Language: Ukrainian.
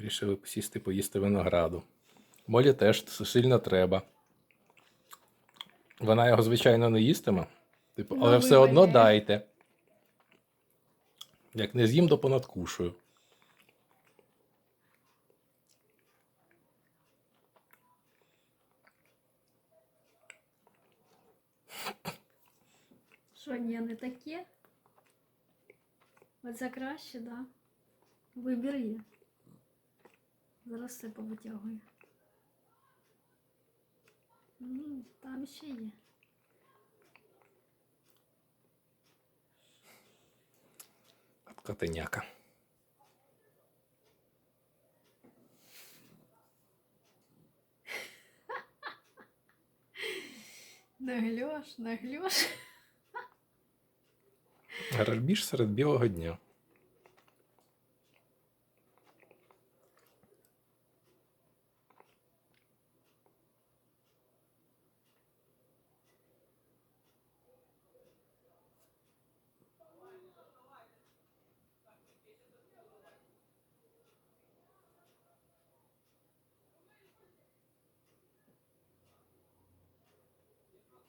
Рішили посісти поїсти винограду. Молі теж сильно треба. Вона його, звичайно, не їстиме. Типу, Ну, але все одно дайте. Як не з'їм, то понадкушую. Що, ні, не таке? Оце краще, да? Вибір є. Зараз все повитягую. М, Там ще є. От Котеняка. Нагльош, нагльош. Грабіж серед білого дня.